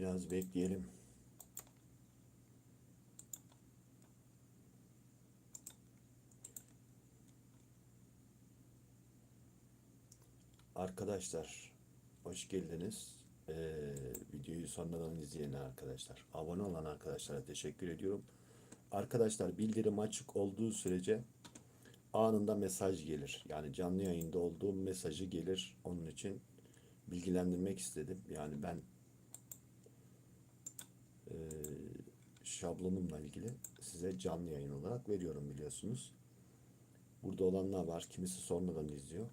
Biraz bekleyelim. Arkadaşlar hoş geldiniz. Ee, videoyu sonradan izleyen arkadaşlar, abone olan arkadaşlara teşekkür ediyorum. Arkadaşlar bildirim açık olduğu sürece anında mesaj gelir. Yani canlı yayında olduğum mesajı gelir. Onun için bilgilendirmek istedim. Yani ben e, şablonumla ilgili size canlı yayın olarak veriyorum biliyorsunuz. Burada olanlar var. Kimisi sonradan izliyor.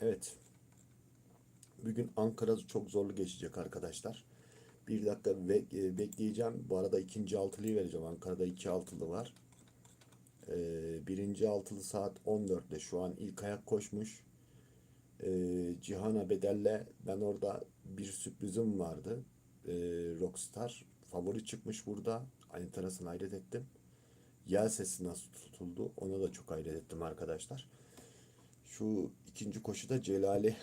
Evet. Bugün Ankara çok zorlu geçecek arkadaşlar. Bir dakika e, bekleyeceğim. Bu arada ikinci altılıyı vereceğim. Ankara'da iki altılı var. Ee, birinci altılı saat 14'te şu an ilk ayak koşmuş. Ee, Cihan Abedelle ben orada bir sürprizim vardı. Ee, Rockstar favori çıkmış burada. Anitarasını hayret ettim. Yel sesi nasıl tutuldu ona da çok hayret ettim arkadaşlar. Şu ikinci koşuda Celali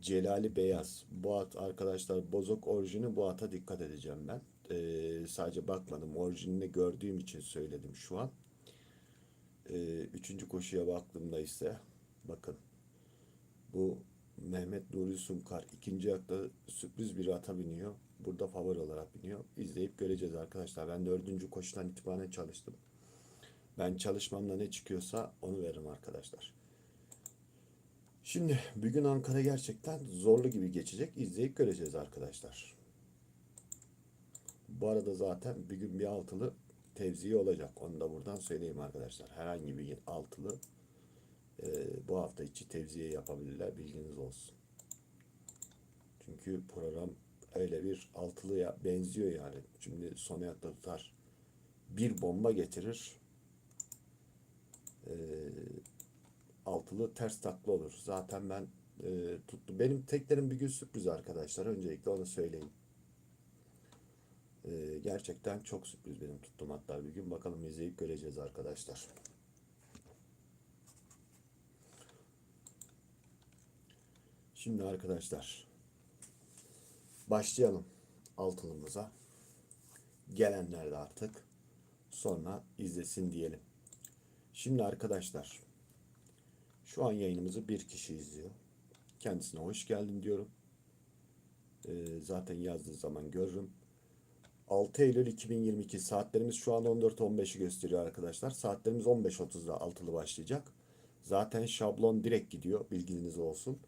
Celali Beyaz. Bu at arkadaşlar bozok orijini bu ata dikkat edeceğim ben. Ee, sadece bakmadım. Orijinini gördüğüm için söyledim şu an. Ee, üçüncü koşuya baktığımda ise bakın bu Mehmet Nuri Sunkar ikinci ayakta sürpriz bir ata biniyor. Burada favori olarak biniyor. İzleyip göreceğiz arkadaşlar. Ben dördüncü koşudan itibaren çalıştım. Ben çalışmamda ne çıkıyorsa onu veririm arkadaşlar. Şimdi bugün Ankara gerçekten zorlu gibi geçecek. İzleyip göreceğiz arkadaşlar. Bu arada zaten bir gün bir altılı tevziye olacak. Onu da buradan söyleyeyim arkadaşlar. Herhangi bir altılı e, bu hafta içi tevziye yapabilirler. Bilginiz olsun. Çünkü program öyle bir altılıya benziyor yani. Şimdi son ayakta tutar. Bir bomba getirir. E, altılı ters takla olur. Zaten ben e, tuttum. Benim teklerim bir gün sürpriz arkadaşlar. Öncelikle onu söyleyeyim. E, gerçekten çok sürpriz benim tuttum hatta bir gün. Bakalım izleyip göreceğiz arkadaşlar. Şimdi arkadaşlar başlayalım altılımıza. Gelenler de artık sonra izlesin diyelim. Şimdi arkadaşlar şu an yayınımızı bir kişi izliyor. Kendisine hoş geldin diyorum. Ee, zaten yazdığı zaman görürüm. 6 Eylül 2022 saatlerimiz şu an 14.15'i gösteriyor arkadaşlar. Saatlerimiz 15.30'da altılı başlayacak. Zaten şablon direkt gidiyor bilginiz olsun.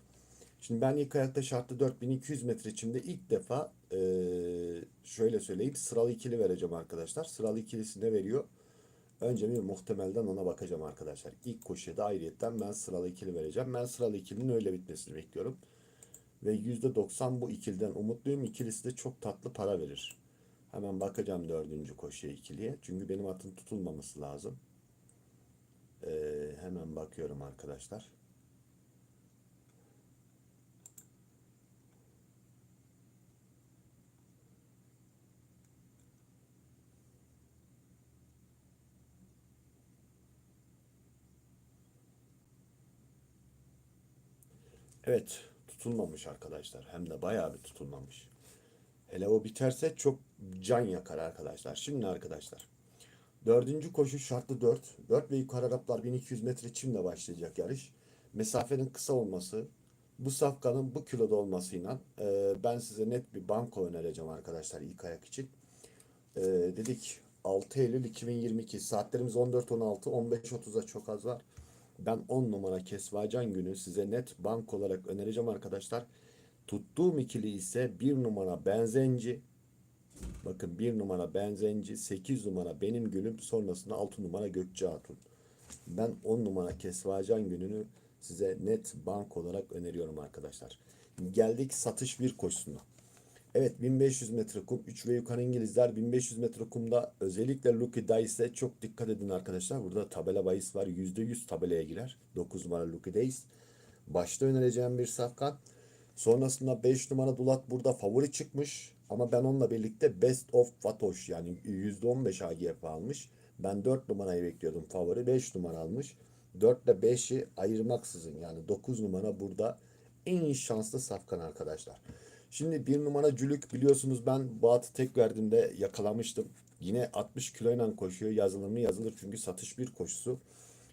Şimdi ben ilk ayakta şartlı 4200 metre içinde ilk defa ee, şöyle söyleyeyim sıralı ikili vereceğim arkadaşlar. Sıralı ikilisi ne veriyor? Önce bir muhtemelden ona bakacağım arkadaşlar. İlk koşuda ayrıyetten ben sıralı ikili vereceğim. Ben sıralı ikilinin öyle bitmesini bekliyorum. Ve %90 bu ikiliden umutluyum. İkilisi de çok tatlı para verir. Hemen bakacağım dördüncü koşuya ikiliye. Çünkü benim atın tutulmaması lazım. Ee, hemen bakıyorum arkadaşlar. Evet tutulmamış arkadaşlar. Hem de bayağı bir tutulmamış. Hele o biterse çok can yakar arkadaşlar. Şimdi arkadaşlar. Dördüncü koşu şartlı 4. 4 ve yukarı Araplar 1200 metre çimle başlayacak yarış. Mesafenin kısa olması, bu safkanın bu kiloda olmasıyla e, ben size net bir banko önereceğim arkadaşlar ilk ayak için. E, dedik 6 Eylül 2022 saatlerimiz 14.16 15.30'a çok az var. Ben 10 numara Kesvacan günü size net bank olarak önereceğim arkadaşlar. Tuttuğum ikili ise 1 numara Benzenci. Bakın 1 numara Benzenci, 8 numara Benim Gülüm, sonrasında 6 numara Gökçe Hatun. Ben 10 numara Kesvacan gününü size net bank olarak öneriyorum arkadaşlar. Geldik satış bir koşusuna. Evet 1500 metre kum 3 ve yukarı İngilizler 1500 metre kumda özellikle Lucky Dice'e çok dikkat edin arkadaşlar. Burada tabela bahis var. %100 tabelaya girer. 9 numara Lucky Dice. Başta önereceğim bir safkan. Sonrasında 5 numara Dulat burada favori çıkmış. Ama ben onunla birlikte Best of Fatoş yani %15 AGF almış. Ben 4 numarayı bekliyordum favori. 5 numara almış. 4 ile 5'i ayırmaksızın yani 9 numara burada en şanslı safkan arkadaşlar. Şimdi bir numara cülük biliyorsunuz ben bu atı tek verdiğimde yakalamıştım. Yine 60 kiloyla koşuyor. Yazılır mı yazılır çünkü satış bir koşusu.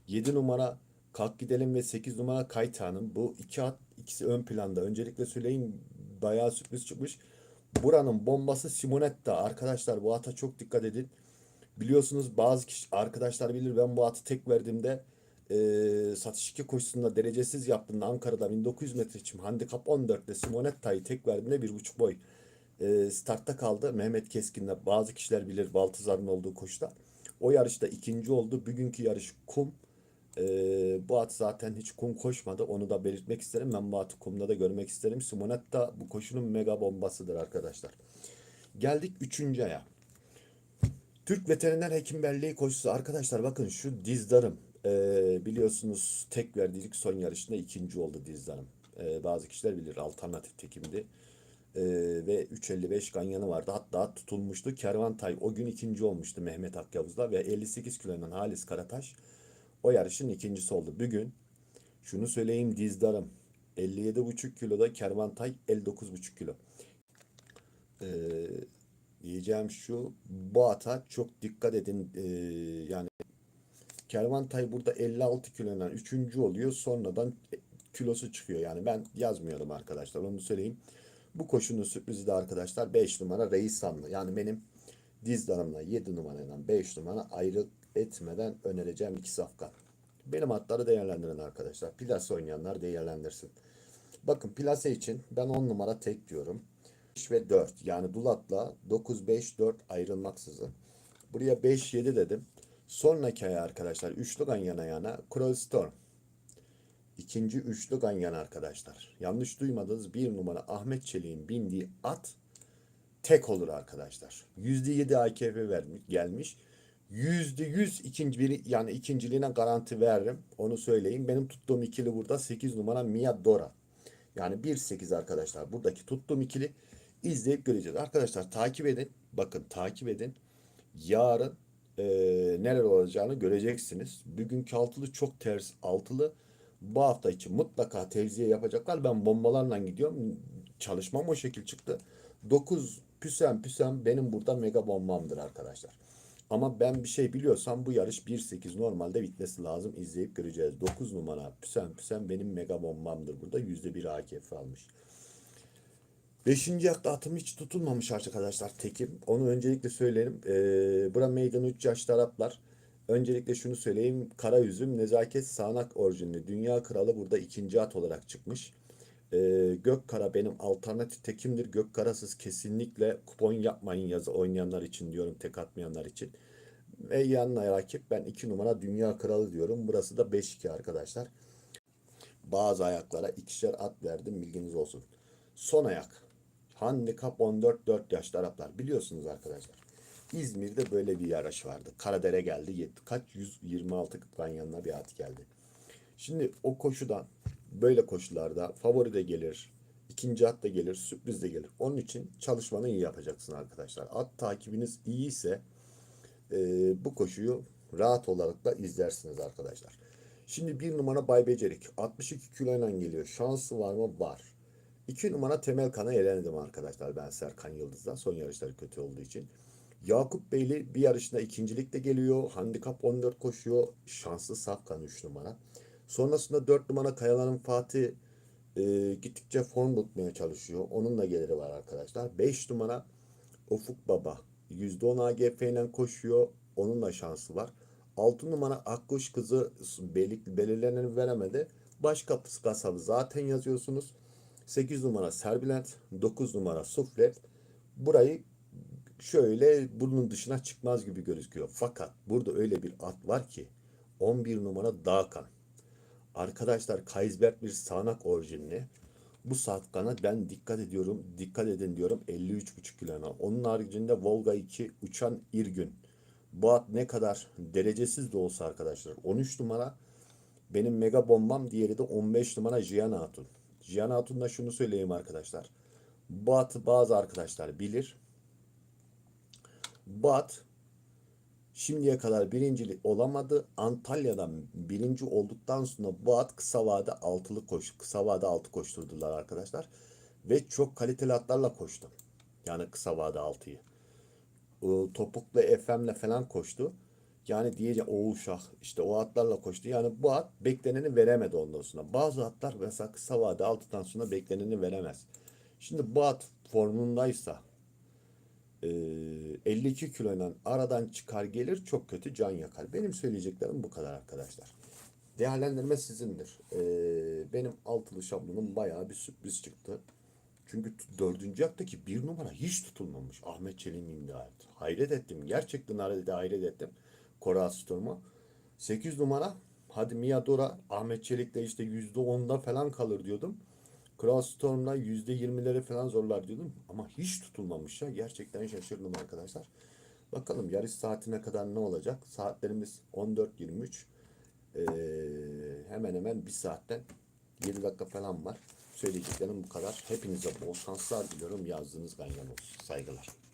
7 numara Kalk Gidelim ve 8 numara Kaytan'ın bu iki at ikisi ön planda. Öncelikle söyleyeyim bayağı sürpriz çıkmış. Buranın bombası Simonetta. Arkadaşlar bu ata çok dikkat edin. Biliyorsunuz bazı kişi, arkadaşlar bilir ben bu atı tek verdiğimde e, satış 2 koşusunda derecesiz yaptığında Ankara'da 1900 metre çim handikap 14'te Simonetta'yı tek verdiğinde 1.5 boy e, startta kaldı. Mehmet Keskin'le bazı kişiler bilir Baltazar'ın olduğu koşuda. O yarışta ikinci oldu. Bugünkü yarış kum. E, bu at zaten hiç kum koşmadı. Onu da belirtmek isterim. Ben bu atı kumda da görmek isterim. Simonetta bu koşunun mega bombasıdır arkadaşlar. Geldik üçüncü aya. Türk Veteriner Hekim Belleği koşusu. Arkadaşlar bakın şu dizdarım. Ee, biliyorsunuz tek verdiğilik son yarışında ikinci oldu dizdarım. Ee, bazı kişiler bilir alternatif tekimdi. Ee, ve 3.55 ganyanı vardı. Hatta tutulmuştu. Kervantay o gün ikinci olmuştu Mehmet Akyavuz'la ve 58 kilodan Halis Karataş o yarışın ikincisi oldu. Bugün şunu söyleyeyim dizdarım. 57,5 kiloda Kervantay 59,5 kilo. Ee, diyeceğim şu bu ata çok dikkat edin Ee, yani Kervantay burada 56 kilodan 3. oluyor. Sonradan kilosu çıkıyor. Yani ben yazmıyorum arkadaşlar onu söyleyeyim. Bu koşunun sürprizi de arkadaşlar 5 numara Reis Sanlı yani benim dizdarımla 7 numarayla 5 numara ayrı etmeden önereceğim iki safkan benim atları değerlendirin arkadaşlar. Plase oynayanlar değerlendirsin. Bakın plase için ben 10 numara tek diyorum. 5 ve 4 yani Dulat'la 9 5 4 ayrılmaksızın. Buraya 5 7 dedim. Sonraki ay arkadaşlar üçlü yan yana Cruel Storm. İkinci üçlü yan arkadaşlar. Yanlış duymadınız bir numara Ahmet Çelik'in bindiği at tek olur arkadaşlar. %7 AKP vermiş, gelmiş. %100 ikinci biri yani ikinciliğine garanti veririm. Onu söyleyeyim. Benim tuttuğum ikili burada 8 numara Mia Dora. Yani 1-8 arkadaşlar. Buradaki tuttuğum ikili izleyip göreceğiz. Arkadaşlar takip edin. Bakın takip edin. Yarın e, neler olacağını göreceksiniz. Bugünkü altılı çok ters altılı. Bu hafta için mutlaka tevziye yapacaklar. Ben bombalarla gidiyorum. Çalışmam o şekil çıktı. 9 püsem püsem benim burada mega bombamdır arkadaşlar. Ama ben bir şey biliyorsam bu yarış 1-8 normalde bitmesi lazım. İzleyip göreceğiz. 9 numara püsem püsem benim mega bombamdır burada. %1 AKF almış. Beşinci akta atım hiç tutulmamış arkadaşlar tekim. Onu öncelikle söyleyelim. Ee, bura meydan 3 yaşlı Araplar. Öncelikle şunu söyleyeyim. Kara üzüm nezaket sağanak orijinli. Dünya kralı burada ikinci at olarak çıkmış. Ee, Gökkara benim alternatif tekimdir. Gökkarasız kesinlikle kupon yapmayın yazı oynayanlar için diyorum. Tek atmayanlar için. Ve yanına rakip ben 2 numara dünya kralı diyorum. Burası da 5-2 arkadaşlar. Bazı ayaklara ikişer at verdim bilginiz olsun. Son ayak. Handikap 14-4 yaşlı Araplar. Biliyorsunuz arkadaşlar. İzmir'de böyle bir yarış vardı. Karadere geldi. Kaç 126 kıtlan yanına bir at geldi. Şimdi o koşudan böyle koşularda favori de gelir. ikinci at da gelir. Sürpriz de gelir. Onun için çalışmanı iyi yapacaksın arkadaşlar. At takibiniz iyi ise e, bu koşuyu rahat olarak da izlersiniz arkadaşlar. Şimdi bir numara Bay Becerik. 62 kiloyla geliyor. Şansı var mı? Var. 2 numara Temel Kan'a elendim arkadaşlar ben Serkan Yıldız'dan. Son yarışları kötü olduğu için. Yakup Beyli bir yarışında ikincilikte geliyor. Handikap 14 koşuyor. Şanslı Safkan 3 numara. Sonrasında 4 numara Kayalan'ın Fatih e, gittikçe form tutmaya çalışıyor. Onun da geliri var arkadaşlar. 5 numara Ufuk Baba. %10 AGF ile koşuyor. Onun da şansı var. 6 numara Akkuş kızı belirleneni veremedi. Baş kapısı kasabı zaten yazıyorsunuz. 8 numara Serbilent, 9 numara Suflet. Burayı şöyle bunun dışına çıkmaz gibi gözüküyor. Fakat burada öyle bir at var ki 11 numara Dağkan. Arkadaşlar Kaysberg bir sağanak orijinli. Bu safkana ben dikkat ediyorum. Dikkat edin diyorum 53,5 kilona. Onun haricinde Volga 2 uçan İrgün. Bu at ne kadar derecesiz de olsa arkadaşlar. 13 numara benim mega bombam. Diğeri de 15 numara Jiyan Hatun. Cihan Hatun'da şunu söyleyeyim arkadaşlar. Bat bazı arkadaşlar bilir. Bat Şimdiye kadar birincili olamadı. Antalya'dan birinci olduktan sonra bu at kısa vade altılı koş, kısa vade altı koşturdular arkadaşlar. Ve çok kaliteli atlarla koştu. Yani kısa vade altıyı. O topuklu FM'le falan koştu. Yani diyece o uşak işte o atlarla koştu. Yani bu at bekleneni veremedi ondan sonra. Bazı atlar mesela kısa vade altıdan sonra bekleneni veremez. Şimdi bu at formundaysa e, 52 kiloyla aradan çıkar gelir çok kötü can yakar. Benim söyleyeceklerim bu kadar arkadaşlar. Değerlendirme sizindir. E, benim altılı şablonum bayağı bir sürpriz çıktı. Çünkü dördüncü yaktaki bir numara hiç tutulmamış. Ahmet Çelik'in imdat. Hayret ettim. Gerçekten hayret ettim. Kora Storm'a. 8 numara. Hadi Miadora Ahmet Çelik'te işte yüzde onda falan kalır diyordum. Kral Storm'la yüzde yirmileri falan zorlar diyordum. Ama hiç tutulmamış ya. Gerçekten şaşırdım arkadaşlar. Bakalım yarış saatine kadar ne olacak? Saatlerimiz 14.23. Ee, hemen hemen bir saatten 7 dakika falan var. Söyleyeceklerim bu kadar. Hepinize bol şanslar diliyorum. Yazdığınız ganyan olsun. Saygılar.